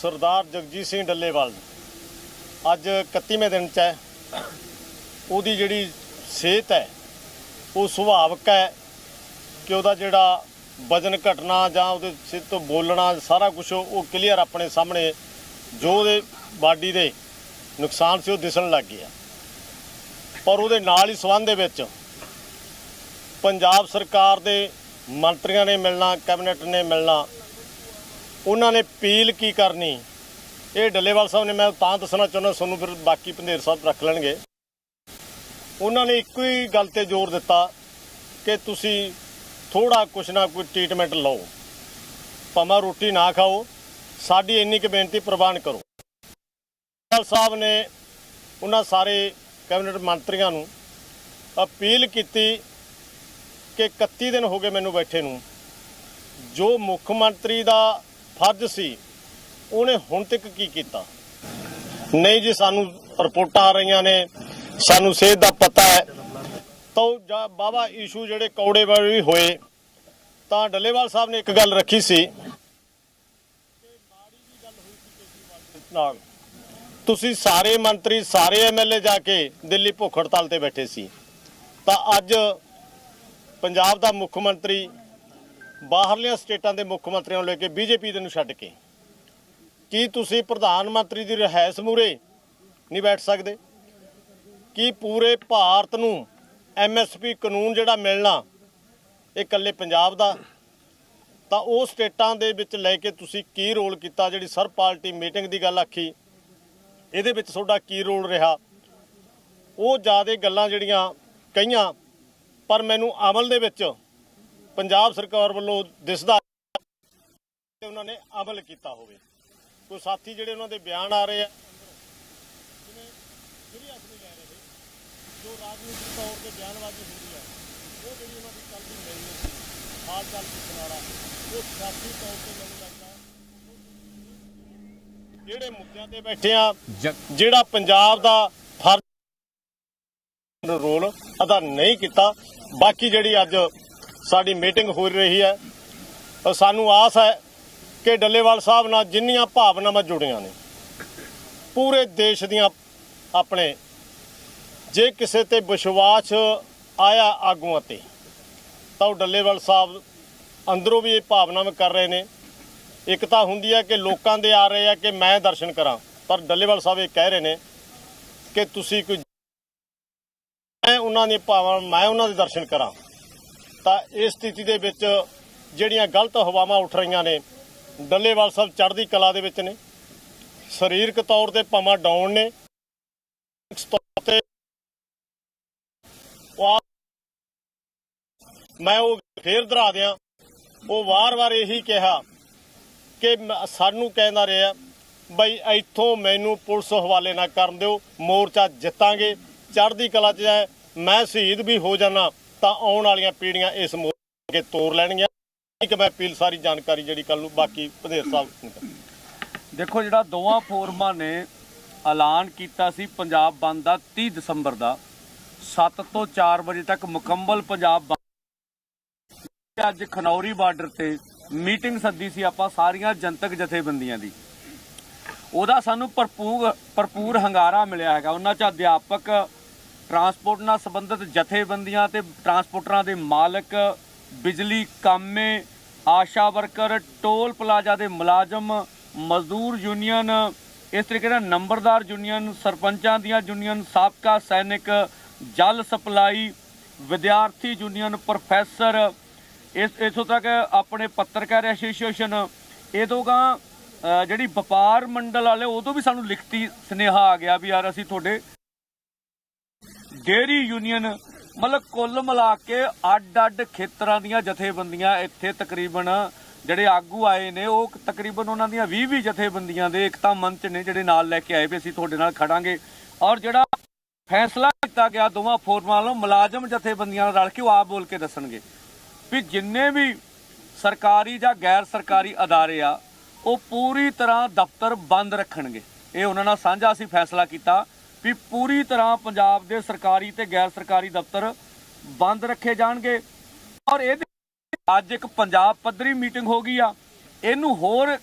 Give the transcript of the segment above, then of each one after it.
ਸਰਦਾਰ ਜਗਜੀਤ ਸਿੰਘ ਡੱਲੇਵਾਲ। ਅੱਜ 31ਵੇਂ ਦਿਨ ਚ ਹੈ। ਉਹਦੀ ਜਿਹੜੀ ਸਿਹਤ ਹੈ, ਉਹ ਸੁਭਾਵਕ ਹੈ ਕਿ ਉਹਦਾ ਜਿਹੜਾ ਵਜਨ ਘਟਣਾ ਜਾਂ ਉਹਦੇ ਸਿਰ ਤੋਂ ਬੋਲਣਾ, ਸਾਰਾ ਕੁਝ ਉਹ ਕਲੀਅਰ ਆਪਣੇ ਸਾਹਮਣੇ ਜੋ ਉਹਦੇ ਬਾਡੀ ਦੇ ਨੁਕਸਾਨ ਸੀ ਉਹ ਦਿਸਣ ਲੱਗ ਗਿਆ। ਪਰ ਉਹਦੇ ਨਾਲ ਹੀ ਸਬੰਧ ਦੇ ਵਿੱਚ ਪੰਜਾਬ ਸਰਕਾਰ ਦੇ ਮੰਤਰੀਆਂ ਨੇ ਮਿਲਣਾ, ਕੈਬਨਿਟ ਨੇ ਮਿਲਣਾ ਉਹਨਾਂ ਨੇ ਅਪੀਲ ਕੀ ਕਰਨੀ? ਇਹ ਡੱਲੇਵਾਲ ਸਾਹਿਬ ਨੇ ਮੈਂ ਤਾਂ ਦੱਸਣਾ ਚਾਹੁੰਦਾ, ਤੁਹਾਨੂੰ ਫਿਰ ਬਾਕੀ ਪੰਧੇਰ ਸਾਹਿਬ ਰੱਖ ਲੈਣਗੇ। ਉਹਨਾਂ ਨੇ ਇੱਕੋ ਹੀ ਗੱਲ ਤੇ ਜ਼ੋਰ ਦਿੱਤਾ ਕਿ ਤੁਸੀਂ ਥੋੜਾ ਕੁਛ ਨਾ ਕੋਈ ਟ੍ਰੀਟਮੈਂਟ ਲਓ। ਭਾਵੇਂ ਰੋਟੀ ਨਾ ਖਾਓ, ਸਾਡੀ ਇੰਨੀ ਕੁ ਬੇਨਤੀ ਪ੍ਰਵਾਨ ਕਰੋ। ਡੱਲੇਵਾਲ ਸਾਹਿਬ ਨੇ ਉਹਨਾਂ ਸਾਰੇ ਕੈਬਨਿਟ ਮੰਤਰੀਆਂ ਨੂੰ ਅਪੀਲ ਕੀਤੀ ਕਿ 31 ਦਿਨ ਹੋ ਗਏ ਮੈਨੂੰ ਬੈਠੇ ਨੂੰ। ਜੋ ਮੁੱਖ ਮੰਤਰੀ ਦਾ ਫਰਜ਼ ਸੀ, ਉਹਨੇ ਹੁਣ ਤੱਕ ਕੀ ਕੀਤਾ? ਨਹੀਂ ਜੀ, ਸਾਨੂੰ ਰਿਪੋਰਟਾਂ ਆ ਰਹੀਆਂ ਨੇ, ਸਾਨੂੰ ਸਿਹਤ ਦਾ ਪਤਾ ਹੈ। ਤਾਂ ਉਹ ਜਾਂ ਬਾਬਾ ਇਸ਼ੂ ਜਿਹੜੇ ਕੌੜੇ ਵਾਲੇ ਵੀ ਹੋਏ, ਤਾਂ ਡੱਲੇਵਾਲ ਸਾਹਿਬ ਨੇ ਇੱਕ ਗੱਲ ਰੱਖੀ ਸੀ। ਨਾਲ, ਤੁਸੀਂ ਸਾਰੇ ਮੰਤਰੀ, ਸਾਰੇ ਐਮਐਲਏ ਜਾ ਕੇ ਦਿੱਲੀ ਭੁੱਖ ਹੜਤਾਲ ਤੇ ਬੈਠੇ ਸੀ। ਤਾਂ ਅੱਜ ਪੰਜਾਬ ਦਾ ਮੁੱਖ ਮੰਤਰੀ ਬਾਹਰਲੀਆਂ ਸਟੇਟਾਂ ਦੇ ਮੁੱਖ ਮੰਤਰੀਆਂ ਨੂੰ ਲੈ ਕੇ ਬੀਜੇਪੀ ਦੇ ਨੂੰ ਛੱਡ ਕੇ। ਕੀ ਤੁਸੀਂ ਪ੍ਰਧਾਨ ਮੰਤਰੀ ਦੀ ਰਿਹਾਇਸ਼ ਮੂਰੇ ਨਹੀਂ ਬੈਠ ਸਕਦੇ? ਕੀ ਪੂਰੇ ਭਾਰਤ ਨੂੰ ਐਮਐਸਪੀ ਕਾਨੂੰਨ ਜਿਹੜਾ ਮਿਲਣਾ, ਇਹ ਇਕੱਲੇ ਪੰਜਾਬ ਦਾ? ਤਾਂ ਉਹ ਸਟੇਟਾਂ ਦੇ ਵਿੱਚ ਲੈ ਕੇ ਤੁਸੀਂ ਕੀ ਰੋਲ ਕੀਤਾ? ਜਿਹੜੀ ਸਰ ਪਾਰਟੀ ਮੀਟਿੰਗ ਦੀ ਗੱਲ ਆਖੀ, ਇਹਦੇ ਵਿੱਚ ਤੁਹਾਡਾ ਕੀ ਰੋਲ ਰਿਹਾ? ਉਹ ਜ਼ਿਆਦਾ ਗੱਲਾਂ ਜਿਹੜੀਆਂ ਕਹੀਆਂ, ਪਰ ਮੈਨੂੰ ਅਮਲ ਦੇ ਵਿੱਚ ਪੰਜਾਬ ਸਰਕਾਰ ਵੱਲੋਂ ਦਿਸਦਾ ਕਿ ਉਹਨਾਂ ਨੇ ਅਮਲ ਕੀਤਾ ਹੋਵੇ। ਕੋਈ ਸਾਥੀ ਜਿਹੜੇ ਉਹਨਾਂ ਦੇ ਬਿਆਨ ਆ ਰਹੇ ਆ ਜਿਵੇਂ ਸੀਰੀਅਸ ਨਹੀਂ ਲੈ ਰਹੇ ਜੋ ਰਾਜਨੀਤਿਕ ਤੌਰ ਤੇ ਬਿਆਨਬਾਜ਼ੀ ਹੁੰਦੀ ਹੈ ਉਹ ਜਿਹੜੀ ਉਹਨਾਂ ਦੀ ਕੱਲ ਦੀ ਮਿਲਣੀ ਸੀ ਹਾਲ ਚਾਲ ਪੁੱਛਣ ਵਾਲਾ ਉਹ ਸਿਆਸੀ ਤੌਰ ਤੇ ਮੈਨੂੰ ਲੱਗਦਾ ਜਿਹੜੇ ਮੁੱਦਿਆਂ ਤੇ ਬੈਠੇ ਆ ਜਿਹੜਾ ਪੰਜਾਬ ਦਾ ਫਰਜ਼ ਰੋਲ ਅਦਾ ਨਹੀਂ ਕੀਤਾ ਬਾਕੀ ਜਿਹੜੀ ਅੱਜ ਸਾਡੀ ਮੀਟਿੰਗ ਹੋ ਰਹੀ ਹੈ ਤਾਂ ਸਾਨੂੰ ਆਸ ਹੈ ਕਿ ਡੱਲੇਵਾਲ ਸਾਹਿਬ ਨਾਲ ਜਿੰਨੀਆਂ ਭਾਵਨਾਵਾਂ ਜੁੜੀਆਂ ਨੇ, ਪੂਰੇ ਦੇਸ਼ ਦੀਆਂ ਆਪਣੇ, ਜੇ ਕਿਸੇ ਤੇ ਵਿਸ਼ਵਾਸ ਆਇਆ ਆਗੂਆਂ ਤੇ, ਤਾਂ ਉਹ ਡੱਲੇਵਾਲ ਸਾਹਿਬ ਅੰਦਰੋਂ ਵੀ ਇਹ ਭਾਵਨਾਵਾਂ ਕਰ ਰਹੇ ਨੇ। ਇੱਕ ਤਾਂ ਹੁੰਦੀ ਹੈ ਕਿ ਲੋਕਾਂ ਦੇ ਆ ਰਹੇ ਆ ਕਿ ਮੈਂ ਦਰਸ਼ਨ ਕਰਾਂ, ਪਰ ਡੱਲੇਵਾਲ ਸਾਹਿਬ ਇਹ ਕਹਿ ਰਹੇ ਨੇ ਕਿ ਤੁਸੀਂ ਕੋਈ, ਮੈਂ ਉਹਨਾਂ ਦੀ ਭਾਵਨਾ ਮੈਂ ਉਹਨਾਂ ਦੇ ਦਰਸ਼ਨ ਕਰਾਂ। ਤਾਂ ਇਸ ਸਥਿਤੀ ਦੇ ਵਿੱਚ ਜਿਹੜੀਆਂ ਗਲਤ ਹਵਾਵਾਂ ਉੱਠ ਰਹੀਆਂ ਨੇ, ਡੱਲੇਵਾਲ ਸਾਹਿਬ ਚੜ੍ਹਦੀ ਕਲਾ ਦੇ ਵਿੱਚ ਨੇ। ਸਰੀਰਕ ਤੌਰ ਤੇ ਭਾਵਾਂ ਡਾਊਨ ਨੇ। ਤੇ ਮੈਂ ਉਹ ਫੇਰ ਦਰਾ ਦਿਆਂ। ਉਹ ਵਾਰ-ਵਾਰ ਇਹੀ ਕਿਹਾ ਕਿ ਸਾਨੂੰ ਕਹਿੰਦਾ ਰਿਹਾ, ਬਈ ਇੱਥੋਂ ਮੈਨੂੰ ਪੁਲਿਸ ਹਵਾਲੇ ਨਾ ਕਰਨ ਦਿਓ, ਮੋਰਚਾ ਜਿੱਤਾਂਗੇ। ਚੜ੍ਹਦੀ ਕਲਾ 'ਚ ਮੈਂ ਸ਼ਹੀਦ ਵੀ ਹੋ ਜਾਣਾ ਤਾਂ ਆਉਣ ਵਾਲੀਆਂ ਪੀੜ੍ਹੀਆਂ ਇਸ ਮੋਰਚੇ ਕੇ ਤੋਰ ਲੈਣਗੀਆਂ। ਇੱਕ ਮੈਂ ਅਪੀਲ ਸਾਰੀ ਜਾਣਕਾਰੀ ਜਿਹੜੀ ਕੱਲ ਨੂੰ ਬਾਕੀ ਵਧੇਰ ਸਾਹਿਬ ਦੇਖੋ ਜਿਹੜਾ ਦੋਵਾਂ ਫੋਰਮਾਂ ਨੇ ਐਲਾਨ ਕੀਤਾ ਸੀ ਪੰਜਾਬ ਬੰਦ ਦਾ 30 ਦਸੰਬਰ ਦਾ 7 ਤੋਂ 4 ਵਜੇ ਤੱਕ ਮੁਕੰਮਲ ਪੰਜਾਬ ਬੰਦ ਅੱਜ ਖਨੌਰੀ ਬਾਰਡਰ ਤੇ ਮੀਟਿੰਗ ਸੱਦੀ ਸੀ ਆਪਾਂ ਸਾਰੀਆਂ ਜਨਤਕ ਜਥੇਬੰਦੀਆਂ ਦੀ। ਉਹਦਾ ਸਾਨੂੰ ਭਰਪੂਰ ਭਰਪੂਰ ਹੰਗਾਰਾ ਮਿਲਿਆ ਹੈਗਾ। ਉਹਨਾਂ ਚ ਅਧਿਆਪਕ ਟਰਾਂਸਪੋਰਟ ਨਾਲ ਸੰਬੰਧਿਤ ਜਥੇਬੰਦੀਆਂ ਤੇ ਟਰਾਂਸਪੋਰਟਰਾਂ ਦੇ ਮਾਲਕ, ਬਿਜਲੀ ਕਾਮੇ, ਆਸ਼ਾ ਵਰਕਰ, ਟੋਲ ਪਲਾਜ਼ਾ ਦੇ ਮੁਲਾਜ਼ਮ, ਮਜ਼ਦੂਰ ਯੂਨੀਅਨ, ਇਸ ਤਰੀਕੇ ਨਾਲ ਨੰਬਰਦਾਰ ਯੂਨੀਅਨ, ਸਰਪੰਚਾਂ ਦੀਆਂ ਯੂਨੀਅਨ, ਸਾਬਕਾ ਸੈਨਿਕ, ਜਲ ਸਪਲਾਈ, ਵਿਦਿਆਰਥੀ ਯੂਨੀਅਨ, ਪ੍ਰੋਫੈਸਰ, ਇਸ, ਇਥੋਂ ਤੱਕ ਆਪਣੇ ਪੱਤਰਕਾਰ ਐਸੋਸੀਏਸ਼ਨ, ਇਹ ਤੋਂ ਗਾਂ ਜਿਹੜੀ ਵਪਾਰ ਮੰਡਲ ਵਾਲੇ ਉਦੋਂ ਵੀ ਸਾਨੂੰ ਲਿਖਤੀ ਸੁਨੇਹਾ ਆ ਗਿਆ ਵੀ ਯਾਰ ਅਸੀਂ ਤੁਹਾਡੇ ਡੇਰੀ ਯੂਨੀਅਨ ਮਤਲਬ ਕੁੱਲ ਮਿਲਾ ਕੇ ਅੱਡ-ਅੱਡ ਖੇਤਰਾਂ ਦੀਆਂ ਜਥੇਬੰਦੀਆਂ ਇੱਥੇ ਤਕਰੀਬਨ ਜਿਹੜੇ ਆਗੂ ਆਏ ਨੇ, ਉਹ ਤਕਰੀਬਨ ਉਹਨਾਂ ਦੀਆਂ 20-20 ਜਥੇਬੰਦੀਆਂ ਦੇ ਇਕਤਾ ਮੰਚ ਨੇ ਜਿਹੜੇ ਨਾਲ ਲੈ ਕੇ ਆਏ ਵੀ ਅਸੀਂ ਤੁਹਾਡੇ ਨਾਲ ਖੜਾਂਗੇ। ਔਰ ਜਿਹੜਾ ਫੈਸਲਾ ਕੀਤਾ ਗਿਆ ਦੋਵਾਂ ਫੋਰਮਾਂ ਵੱਲੋਂ, ਮੁਲਾਜ਼ਮ ਜਥੇਬੰਦੀਆਂ ਨਾਲ ਰਲ ਕੇ ਉਹ ਆਪ ਬੋਲ ਕੇ ਦੱਸਣਗੇ ਵੀ ਜਿੰਨੇ ਵੀ ਸਰਕਾਰੀ ਜਾਂ ਗੈਰ ਸਰਕਾਰੀ ਅਦਾਰੇ ਆ, ਉਹ ਪੂਰੀ ਤਰ੍ਹਾਂ ਦਫ਼ਤਰ ਬੰਦ ਰੱਖਣਗੇ। ਇਹ ਉਹਨਾਂ ਨਾਲ ਸਾਂਝਾ ਅਸੀਂ ਫੈਸਲਾ ਕੀਤਾ। ਵੀ ਪੂਰੀ ਤਰ੍ਹਾਂ ਪੰਜਾਬ ਦੇ ਸਰਕਾਰੀ ਤੇ ਗੈਰ ਸਰਕਾਰੀ ਦਫ਼ਤਰ ਬੰਦ ਰੱਖੇ ਜਾਣਗੇ। ਔਰ ਇਹਦੇ ਅੱਜ ਇੱਕ ਪੰਜਾਬ ਪੱਧਰੀ ਮੀਟਿੰਗ ਹੋ ਗਈ ਆ। ਇਹਨੂੰ ਹੋਰ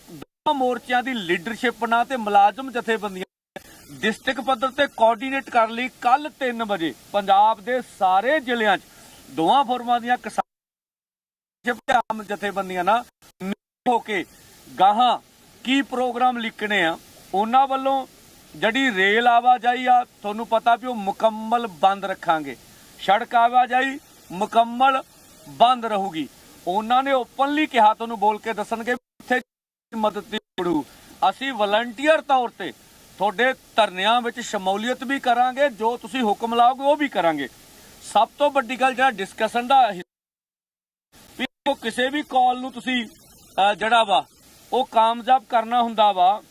ਮੋਰਚਿਆਂ ਦੀ ਲੀਡਰਸ਼ਿਪ ਨਾਲ ਤੇ ਮੁਲਾਜ਼ਮ ਜਥੇਬੰਦੀਆਂ ਡਿਸਟ੍ਰਿਕਟ ਪੱਧਰ ਤੇ ਕੋਆਰਡੀਨੇਟ ਕਰਨ ਲਈ ਕੱਲ 3 ਵਜੇ। ਪੰਜਾਬ ਦੇ ਸਾਰੇ ਜ਼ਿਲ੍ਹਿਆਂ 'ਚ ਦੋਵਾਂ ਫੋਰਮਾਂ ਦੀਆਂ ਕਿਸਾਨ ਆਮ ਜਥੇਬੰਦੀਆਂ ਨਾਲ ਹੋ ਕੇ ਗਾਹਾਂ ਕੀ ਪ੍ਰੋਗਰਾਮ ਲਿਖਣੇ ਆ, ਉਹਨਾਂ ਵੱਲੋਂ ਜਿਹੜੀ ਰੇਲ ਆਵਾਜਾਈ ਆ, ਤੁਹਾਨੂੰ ਪਤਾ ਵੀ ਉਹ ਮੁਕੰਮਲ ਬੰਦ ਰੱਖਾਂਗੇ। ਸੜਕ ਆਵਾਜਾਈ ਮੁਕੰਮਲ ਬੰਦ ਰਹੂਗੀ। ਉਹਨਾਂ ਨੇ ਓਪਨਲੀ ਕਿਹਾ, ਤੁਹਾਨੂੰ ਬੋਲ ਕੇ ਦੱਸਣਗੇ ਇੱਥੇ ਮਦਦ ਦੀ ਲੋੜ ਅਸੀਂ ਵਲੰਟੀਅਰ ਤੌਰ ਤੇ ਤੁਹਾਡੇ ਧਰਨਿਆਂ ਵਿੱਚ ਸ਼ਮੂਲੀਅਤ ਵੀ ਕਰਾਂਗੇ, ਜੋ ਤੁਸੀਂ ਹੁਕਮ ਲਾਓਗੇ ਉਹ ਵੀ ਕਰਾਂਗੇ। ਸਭ ਤੋਂ ਵੱਡੀ ਗੱਲ ਜਿਹੜਾ ਡਿਸਕਸ਼ਨ ਦਾ ਹਿੱਸਾ ਵੀ ਕਿਸੇ ਵੀ ਕਾਲ ਨੂੰ ਤੁਸੀਂ ਜਿਹੜਾ ਵਾ, ਉਹ ਕਾਮਯਾਬ ਕਰਨਾ ਹੁੰਦਾ ਵਾ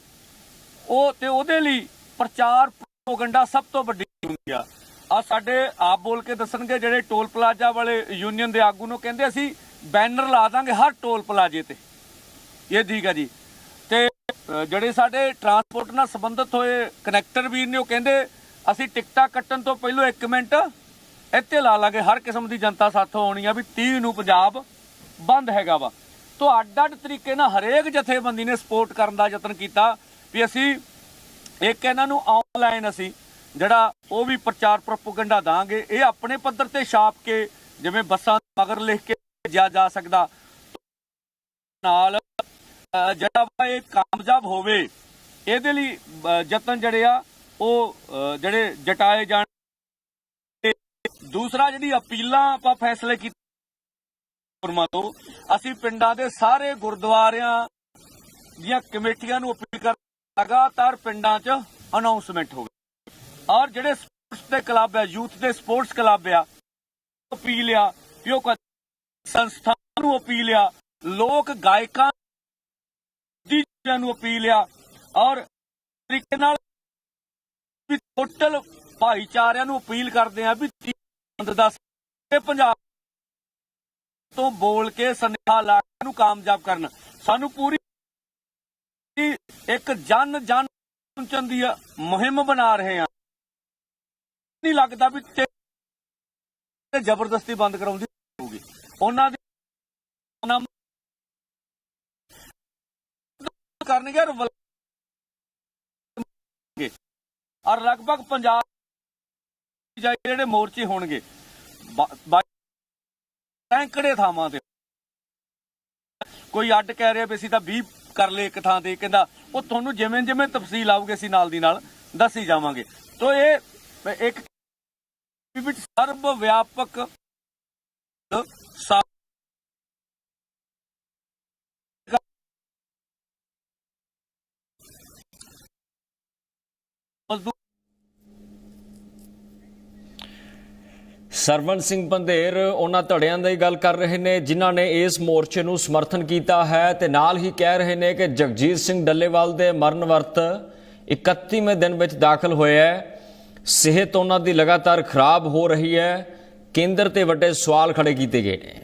ਉਹ ਤੇ ਉਹਦੇ ਲਈ ਪ੍ਰਚਾਰ ਪ੍ਰੋਗੰਡਾ ਸਭ ਤੋਂ ਵੱਡੀ ਹੁੰਦੀ ਆ। ਆ ਸਾਡੇ ਆਪ ਬੋਲ ਕੇ ਦੱਸਣਗੇ ਜਿਹੜੇ ਟੋਲ ਪਲਾਜ਼ਾ ਵਾਲੇ ਯੂਨੀਅਨ ਦੇ ਆਗੂ ਨੂੰ ਕਹਿੰਦੇ ਅਸੀਂ ਬੈਨਰ ਲਾ ਦਾਂਗੇ ਹਰ ਟੋਲ ਪਲਾਜ਼ੇ ਤੇ। ਇਹ ਠੀਕ ਆ ਜੀ। ਤੇ ਜਿਹੜੇ ਸਾਡੇ ਟਰਾਂਸਪੋਰਟ ਨਾਲ ਸੰਬੰਧਿਤ ਹੋਏ ਕਨੈਕਟਰ ਵੀਰ ਨੇ ਉਹ ਕਹਿੰਦੇ ਅਸੀਂ ਟਿਕਟਾਂ ਕੱਟਣ ਤੋਂ ਪਹਿਲਾਂ 1 ਮਿੰਟ ਇੱਥੇ ਲਾ ਲਾਂਗੇ, ਹਰ ਕਿਸਮ ਦੀ ਜਨਤਾ ਸਾਥੋਂ ਆਉਣੀ ਆ ਵੀ 30 ਨੂੰ ਪੰਜਾਬ ਬੰਦ ਹੈਗਾ ਵਾ। ਤੋਂ ਅੱਡ ਅੱਡ ਤਰੀਕੇ ਨਾਲ ਹਰੇਕ ਜਥੇਬੰਦੀ ਨੇ ਸਪੋਰਟ ਕਰਨ ਦਾ ਯਤਨ ਕੀਤਾ। ਵੀ ਅਸੀਂ ਇੱਕ ਇਹਨਾਂ ਨੂੰ ਆਨਲਾਈਨ ਅਸੀਂ ਜਿਹੜਾ ਉਹ ਵੀ ਪ੍ਰਚਾਰ ਪ੍ਰੋਪਗੈਂਡਾ ਦਾਂਗੇ, ਇਹ ਆਪਣੇ ਪੱਧਰ ਤੇ ਛਾਪ ਕੇ ਜਿਵੇਂ ਬੱਸਾਂ ਮਗਰ ਲਿਖ ਕੇ ਭੇਜਿਆ ਜਾ ਸਕਦਾ। ਨਾਲ ਜਿਹੜਾ ਵਾ ਇਹ ਕਾਮਯਾਬ ਹੋਵੇ, ਇਹਦੇ ਲਈ ਯਤਨ ਜਿਹੜੇ ਆ, ਉਹ ਜਿਹੜੇ ਜਟਾਏ ਜਾਣ। ਦੂਸਰਾ ਜਿਹੜੀ ਅਪੀਲਾਂ ਆਪਾਂ ਫੈਸਲੇ ਕੀਤੇ ਫੋਰਮਾਂ ਤੋਂ, ਅਸੀਂ ਪਿੰਡਾਂ ਦੇ ਸਾਰੇ ਗੁਰਦੁਆਰਿਆਂ ਦੀਆਂ ਕਮੇਟੀਆਂ ਨੂੰ ਅਪੀਲ ਕਰ ਲਗਾਤਾਰ ਪਿੰਡਾਂ 'ਚ ਅਨਾਉਂਸਮੈਂਟ ਹੋਵੇ ਔਰ ਜਿਹੜੇ ਸਪੋਰਟਸ ਦੇ ਕਲੱਬ ਆ ਯੂਥ ਦੇ ਸਪੋਰਟਸ ਕਲੱਬ ਆ ਅਪੀਲ ਆ ਵੀ ਉਹ ਕ- ਸੰਸਥਾਵਾਂ ਨੂੰ ਅਪੀਲ ਆ ਲੋਕ ਗਾਇਕਾਂ ਦੀ ਨੂੰ ਅਪੀਲ ਆ ਔਰ ਤਰੀਕੇ ਨਾਲ ਵੀ ਟੋਟਲ ਭਾਈਚਾਰਿਆਂ ਨੂੰ ਅਪੀਲ ਕਰਦੇ ਆ ਵੀ ਬੰਦ ਦਾ ਪੰਜਾਬ ਤੋਂ ਬੋਲ ਕੇ ਸੁਨੇਹਾ ਲਾ ਨੂੰ ਕਾਮਯਾਬ ਕਰਨ। ਸਾਨੂੰ ਪੂਰੀ ਇੱਕ ਜਨ ਜਨ ਪਹੁੰਚਣ ਦੀ ਮੁਹਿੰਮ ਬਣਾ ਰਹੇ ਆ ਨਹੀਂ ਲੱਗਦਾ ਵੀ ਤੇ ਜ਼ਬਰਦਸਤੀ ਬੰਦ ਕਰਾਉਂਦੀ ਹੋਊਗੀ। ਉਹਨਾਂ ਦੇ ਨਾਮ ਕਰਨਗੇ ਔਰ ਔਰ ਲਗਭਗ ਪੰਜਾਬ ਜਿਹੜੇ ਮੋਰਚੇ ਹੋਣਗੇ ਸੈਂਕੜੇ ਥਾਵਾਂ ਤੇ। ਕੋਈ ਅੱਡ ਕਹਿ ਰਿਹਾ ਵੀ ਅਸੀਂ ਤਾਂ 20 ਕਰ ਲਏ ਇੱਕ ਥਾਂ ਤੇ ਕਹਿੰਦਾ ਉਹ ਤੁਹਾਨੂੰ ਜਿਵੇਂ ਜਿਵੇਂ ਤਫਸੀਲ ਆਊਗੀ ਅਸੀਂ ਨਾਲ ਦੀ ਨਾਲ ਦੱਸੀ ਜਾਵਾਂਗੇ। ਤੋ ਇਹ ਇੱਕ ਵਿੱਚ ਸਰਬ ਵਿਆਪਕ ਮਜ਼ਦੂਰ ਸਰਵਨ ਸਿੰਘ ਬੰਦੇਰ ਉਹਨਾਂ ਧੜਿਆਂ ਦੀ ਗੱਲ ਕਰ ਰਹੇ ਨੇ, ਜਿਨ੍ਹਾਂ ਨੇ ਇਸ ਮੋਰਚੇ ਨੂੰ ਸਮਰਥਨ ਕੀਤਾ ਹੈ ਤੇ ਨਾਲ ਹੀ ਕਹਿ ਰਹੇ ਨੇ ਕਿ ਜਗਜੀਤ ਸਿੰਘ ਡੱਲੇਵਾਲ ਦੇ ਮਰਨ ਵਰਤ 31ਵੇਂ ਦਿਨ ਵਿੱਚ ਦਾਖਲ ਹੋਇਆ ਹੈ। ਸਿਹਤ ਉਹਨਾਂ ਦੀ ਲਗਾਤਾਰ ਖਰਾਬ ਹੋ ਰਹੀ ਹੈ। ਕੇਂਦਰ ਤੇ ਵੱਡੇ ਸਵਾਲ ਖੜੇ ਕੀਤੇ ਗਏ ਨੇ।